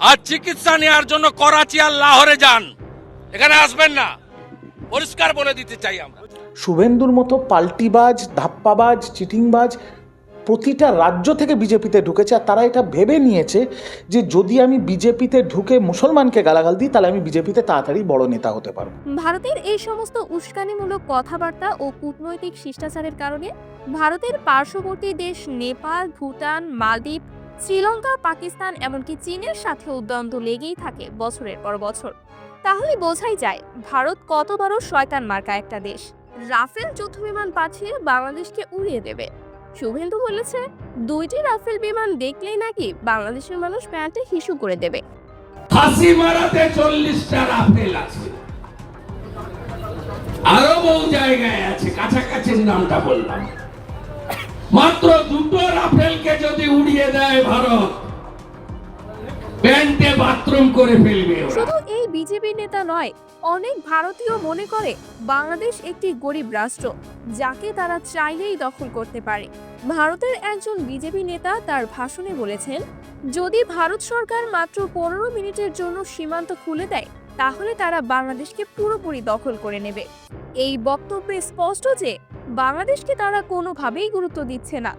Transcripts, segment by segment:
আর চিকিৎসা নেওয়ার জন্য করাচি আর লাহোরে যান। এখানে আসবেন না। পরিষ্কার বলে দিতে চাই আমরা। শুভেন্দুর মতো পাল্টিবাজ ধাপ্পাবাজ চিটিংবাজ প্রতিটা রাজ্য থেকে বিজেপিতে ঢুকেছে আর তারা এটা ভেবে নিয়েছে যে যদি আমি বিজেপিতে ঢুকে মুসলমানকে গালাগাল দিই তাহলে আমি বিজেপিতে তাড়াতাড়ি বড় নেতা হতে পারব। ভারতের এই সমস্ত উস্কানিমূলক কথাবার্তা ও কূটনৈতিক শিষ্টাচারের কারণে ভারতের পার্শ্ববর্তী দেশ নেপাল ভুটান মালদ্বীপ শ্রীলঙ্কা, পাকিস্তান, এমনকি চীনের সাথেও দ্বন্দ্ব লেগেই থাকে বছরের পর বছর। তাহলে বোঝাই যায় ভারত কত বড় শয়তান মার্কা একটা দেশ। রাফেল যুদ্ধবিমান পাঠিয়ে বাংলাদেশকে উড়িয়ে দেবে। শুভেন্দু বলেছে, দুইটি রাফেল বিমান দেখলেই নাকি বাংলাদেশের মানুষ প্যান্টে হিসু করে দেবে। ফাঁসি মারাতে চল্লিশটা রাফেল আছে। আরও বহু জায়গায় আছে, কাছাকাছির নামটা বললাম। দুটো যদি উড়িয়ে দেয় ভারত প্যান্টে বাথরুম করে ফেলবে শুধু এই বিজেপি নেতা নয়, অনেক ভারতীয় মনে করে বাংলাদেশ একটি গরিব রাষ্ট্র, যাকে তারা চাইলেই দখল করতে পারে। ভারতের একজন বিজেপি নেতা তার ভাষণে বলেছেন, যদি ভারত সরকার মাত্র পনেরো মিনিটের জন্য সীমান্ত খুলে দেয়, তাহলে তারা বাংলাদেশকে পুরোপুরি দখল করে নেবে। এই বক্তব্যে স্পষ্ট যে, বাংলাদেশকে তারা কোনোভাবেই গুরুত্ব দিচ্ছে না।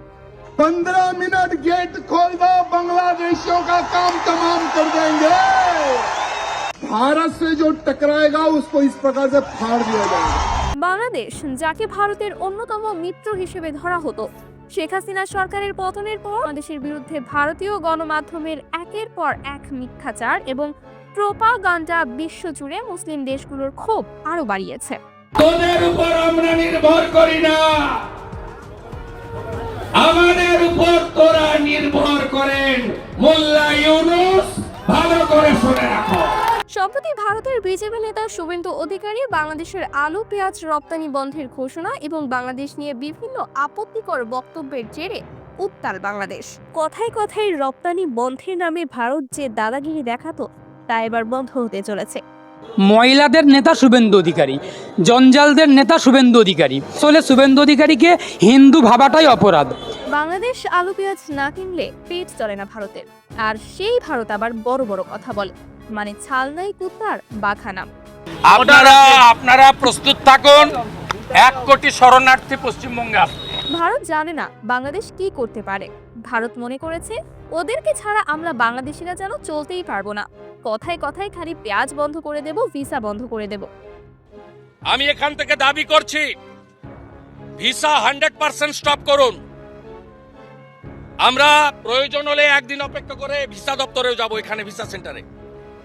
पंद्रह मिनट गेट खोल दो बांग्लादेशियों का काम तमाम कर देंगे भारत से जो टकराएगा उसको इस प्रकार से फाड़ दिया जाएगा বাংলাদেশ যাকে ভারতের অন্যতম মিত্র হিসেবে ধরা হতো শেখ হাসিনা সরকারের পতনের পর বাংলাদেশের বিরুদ্ধে ভারতীয় গণমাধ্যমের একের পর এক মিথ্যাচার এবং প্রোপাগান্ডা বিশ্বজুড়ে মুসলিম দেশগুলোর ক্ষোভ আরো বাড়িয়েছে তোদের উপর আমরা নির্ভর করি না আমাদের উপর তোরা নির্ভর করেন। মোল্লা ইউনুস ভালো করে শুনে রাখো। সম্প্রতি ভারতের বিজেপি নেতা শুভেন্দু অধিকারী বাংলাদেশের আলু পেঁয়াজ রপ্তানি বন্ধের ঘোষণা এবং বাংলাদেশ নিয়ে বিভিন্ন আপত্তিকর বক্তব্যের জেরে উত্তাল বাংলাদেশ। কথায় কথায় রপ্তানি বন্ধের নামে ভারত যে দাদাগিরি দেখাতো তা এবার বন্ধ হতে চলেছে। মহিলাদের নেতা শুভেন্দু অধিকারী জঞ্জালদের নেতা শুভেন্দু অধিকারী। আসলে শুভেন্দু অধিকারীকে হিন্দু ভাবাটাই অপরাধ। বাংলাদেশ আলু পেঁয়াজ না কিনলে পেট চলে না ভারতের। আর সেই ভারত আবার বড় বড় কথা বলে মানে ছাল নাই কুত্তার বাখানাম আপনারা আপনারা প্রস্তুত থাকুন এক কোটি শরণার্থী পশ্চিমবঙ্গে ভারত জানে না বাংলাদেশ কি করতে পারে। ভারত মনে করেছে ওদেরকে ছাড়া আমরা বাংলাদেশিরা যেন চলতেই পারব না। কথায় কথায় খালি পেঁয়াজ বন্ধ করে দেব ভিসা বন্ধ করে দেব। আমি এখান থেকে দাবি করছি ভিসা হান্ড্রেড পার্সেন্ট স্টপ করুন। আমরা প্রয়োজন হলে একদিন অপেক্ষা করে ভিসা দপ্তরেও যাব এখানে ভিসা সেন্টারে।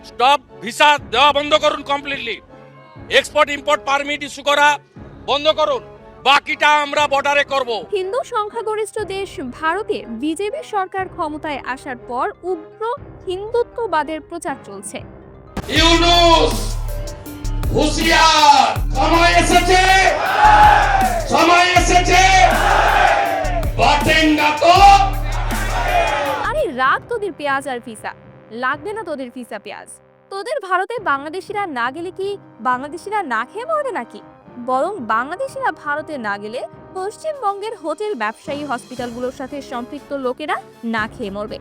স্টপ ভিসা দেওয়া বন্ধ করুন completely export import permit issue করা বন্ধ করুন। বাকিটা আমরা বর্ডারে করব। হিন্দু সংখ্যাগরিষ্ঠ দেশ ভারতে বিজেপি সরকার ক্ষমতায় আসার পর উগ্র হিন্দুত্ববাদের প্রচার চলছে। ইউনুস হুশিয়ার। সময় এসেছে। সময় এসেছে। বাটেঙ্গা তো। রাগ তোদের পেঁয়াজ আর ভিসা। লাগবে না তোদের ভিসা পেঁয়াজ। তোদের ভারতে বাংলাদেশিরা না গেলে কি বাংলাদেশিরা না খেয়ে মরে নাকি? বরং বাংলাদেশিরা ভারতে না গেলে পশ্চিমবঙ্গের হোটেল ব্যবসায়ী হসপিটালগুলোর সাথে সম্পৃক্ত লোকেরা না খেয়ে মরবে।